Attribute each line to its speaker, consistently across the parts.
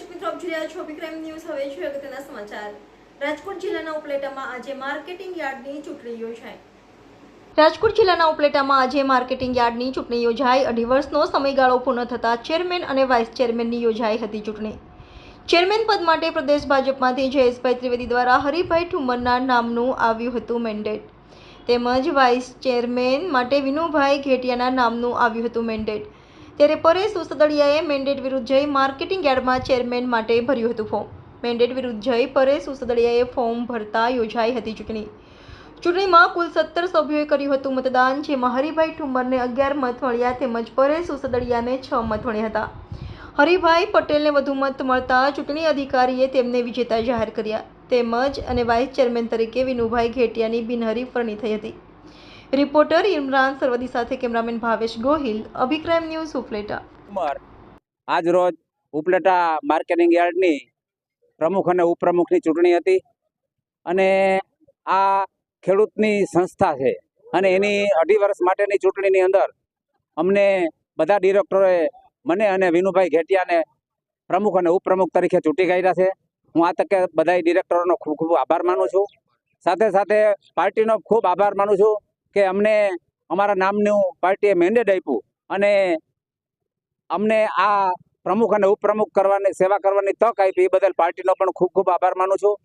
Speaker 1: રહ્યા છો વિક્રમ ન્યૂઝ. હવે છે અગત્યના સમાચાર. રાજકોટ જિલ્લાના ઉપલેટામાં આજે માર્કેટિંગ યાર્ડની ચૂંટણી યોજાઈ. રાજકોટ જિલ્લાના ઉપલેટામાં આજે માર્કેટિંગ યાર્ડની ચૂંટણી યોજાઈ. અઢી વર્ષનો સમયગાળો પૂર્ણ થતાં ચેરમેન અને વાઇસ ચેરમેનની યોજાઈ હતી ચૂંટણી. ચેરમેન પદ માટે પ્રદેશ ભાજપમાંથી જયેશભાઈ ત્રિવેદી દ્વારા હરિભાઈ ઠુમરના નામનું આવ્યું હતું મેન્ડેટ. તેમજ વાઇસ ચેરમેન માટે વિનુભાઈ ઘેટિયાના નામનું આવ્યું હતું મેન્ડેટ. ત્યારે પરેશ ઉસદડિયાએ મેન્ડેટ વિરુદ્ધ જઈ માર્કેટિંગ યાર્ડમાં ચેરમેન માટે ભર્યું હતું ફોર્મ. મેન્ડેટ વિરુદ્ધ જઈ પરેશ ઉસદડિયાએ ફોર્મ ભરતા યોજાઈ હતી ચૂંટણી. ચૂંટણીમાં કુલ સત્તર સભ્યોએ કર્યું હતું મતદાન, જેમાં હરિભાઈ ઠુમ્મરને અગિયાર મત મળ્યા તેમજ પરેશ ઉસદડિયાને છ મત મળ્યા હતા. હરિભાઈ પટેલને વધુ મત મળતા ચૂંટણી અધિકારીએ તેમને વિજેતા જાહેર કર્યા. તેમજ અને વાઇસ ચેરમેન તરીકે વિનુભાઈ ઘેટિયાની બિનહરીફ વરણી થઈ હતી. રિપોર્ટર ઇમરાન સરવદી સાથે કેમેરામેન ભાવેશ ગોહિલ, અભિક્રાઇમ ન્યૂઝ ઉપલેટા.
Speaker 2: આજ રોજ ઉપલેટા માર્કેટિંગ યાર્ડની પ્રમુખ અને ઉપપ્રમુખની ચૂંટણી હતી અને આ ખેડૂતની સંસ્થા છે અને એની અઢી વર્ષ માટેની ચૂંટણીની અંદર અમને બધા ડિરેક્ટરોએ મને અને વિનુભાઈ ઘેટિયાને પ્રમુખ અને ઉપપ્રમુખ તરીકે ચૂંટી કાઢ્યા છે. હું આ તકે બધા ડિરેક્ટરોનો ખૂબ ખૂબ આભાર માનું છું. સાથે સાથે પાર્ટીનો ખૂબ આભાર માનું છું. કે અમને અમારા નામનું પાર્ટીએ મેન્ડેટ આપ્યું અને અમને આ પ્રમુખ અને ઉપપ્રમુખ કરવાની, સેવા કરવાની તક આપી. એ બદલ પાર્ટીનો પણ ખૂબ ખૂબ આભાર માનું છું.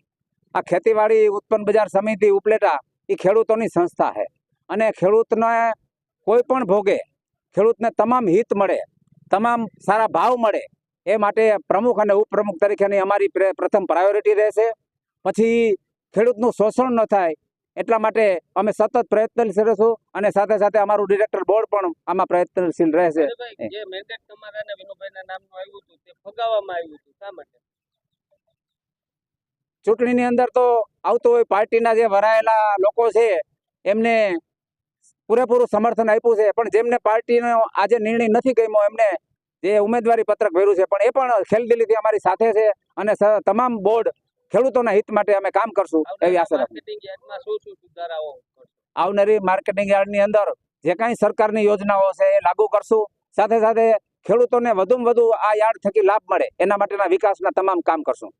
Speaker 2: આ ખેતીવાડી ઉત્પન્ન બજાર સમિતિ ઉપલેટા એ ખેડૂતોની સંસ્થા છે. અને ખેડૂતને કોઈ પણ ભોગે, ખેડૂતને તમામ હિત મળે, તમામ સારા ભાવ મળે, એ માટે પ્રમુખ અને ઉપપ્રમુખ તરીકેની અમારી પ્રે- પ્રથમ પ્રાયોરિટી રહેશે. પછી ખેડૂતનું શોષણ ન થાય એટલા માટે અમે સતત પ્રયત્નશીલ રહીશું અને સાથે સાથે અમારું ડિરેક્ટર બોર્ડ પણ આમાં પ્રયત્નશીલ રહેશે. ચૂંટણીની અંદર તો આવતું હોય પાર્ટીના જે વરાયેલા લોકો છે એમને પૂરેપૂરું સમર્થન આપ્યું છે પણ જેમને પાર્ટીનો આજે નિર્ણય નથી ગમ્યો એમને જે ઉમેદવારી પત્રક ભર્યું છે પણ એ પણ ખેલદિલીથી અમારી સાથે છે અને તમામ બોર્ડ ખેડૂતોના હિત માટે અમે કામ કરશું એવી આશા રાખું? આવનારી માર્કેટિંગ યાર્ડની અંદર જે કાંઈ સરકારની યોજનાઓ છે એ લાગુ કરશું. સાથે સાથે ખેડૂતોને વધુમાં વધુ આ યાર્ડ થકી લાભ મળે. એના માટેના વિકાસના તમામ કામ કરશું.